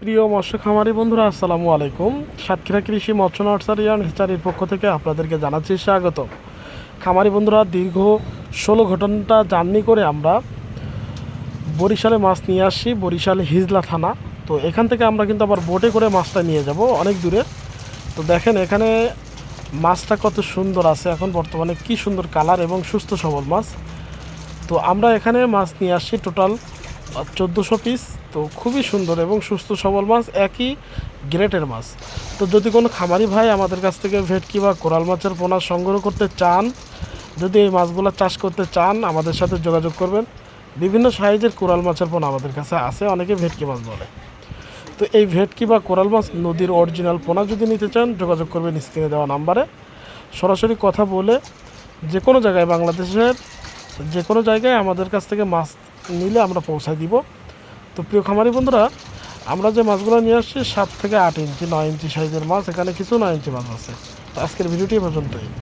প্রিয় মৎস্য খামারি বন্ধুরা, আসসালামু আলাইকুম। সাতক্ষীরা কৃষি মৎস্য নার্সারি অ্যান্ড হেচারির পক্ষ থেকে আপনাদেরকে জানাচ্ছি স্বাগত। খামারি বন্ধুরা, দীর্ঘ ষোলো ঘটনাটা জার্নি করে আমরা বরিশালে মাছ নিয়ে আসছি, বরিশাল হিজলা থানা। তো এখান থেকে আমরা কিন্তু আবার বোটে করে মাছটা নিয়ে যাব, অনেক দূরে। তো দেখেন, এখানে মাছটা কত সুন্দর আছে, এখন বর্তমানে কি সুন্দর কালার এবং সুস্থ সবল মাছ। তো আমরা এখানে মাছ নিয়ে আসছি, টোটাল চোদ্দোশো পিস তো খুবই সুন্দর এবং সুস্থ সবল মাছ, একই গ্রেটের মাছ। তো যদি কোনো খামারি ভাই আমাদের কাছ থেকে ভেটকি বা কোরাল মাছের পোনা সংগ্রহ করতে চান, যদি এই মাছগুলো চাষ করতে চান, আমাদের সাথে যোগাযোগ করবেন। বিভিন্ন সাইজের কোরাল মাছের পোনা আমাদের কাছে আছে, অনেকে ভেটকি মাছ বলে। তো এই ভেটকি বা কোরাল মাছ নদীর অরিজিনাল পোনা যদি নিতে চান, যোগাযোগ করবেন স্ক্রিনে দেওয়া নাম্বারে। সরাসরি কথা বলে যে কোনো জায়গায় বাংলাদেশের যে কোনো জায়গায় আমাদের কাছ থেকে মাছ নিলে আমরা পৌঁছায় দিব। তো প্রিয় খামারি বন্ধুরা, আমরা যে মাছগুলো নিয়ে আসছি, সাত থেকে আট ইঞ্চি, নয় ইঞ্চি সাইজের মাছ, এখানে কিছু নয় ইঞ্চি মাছ আছে। তো আজকের ভিডিওটি পর্যন্তই।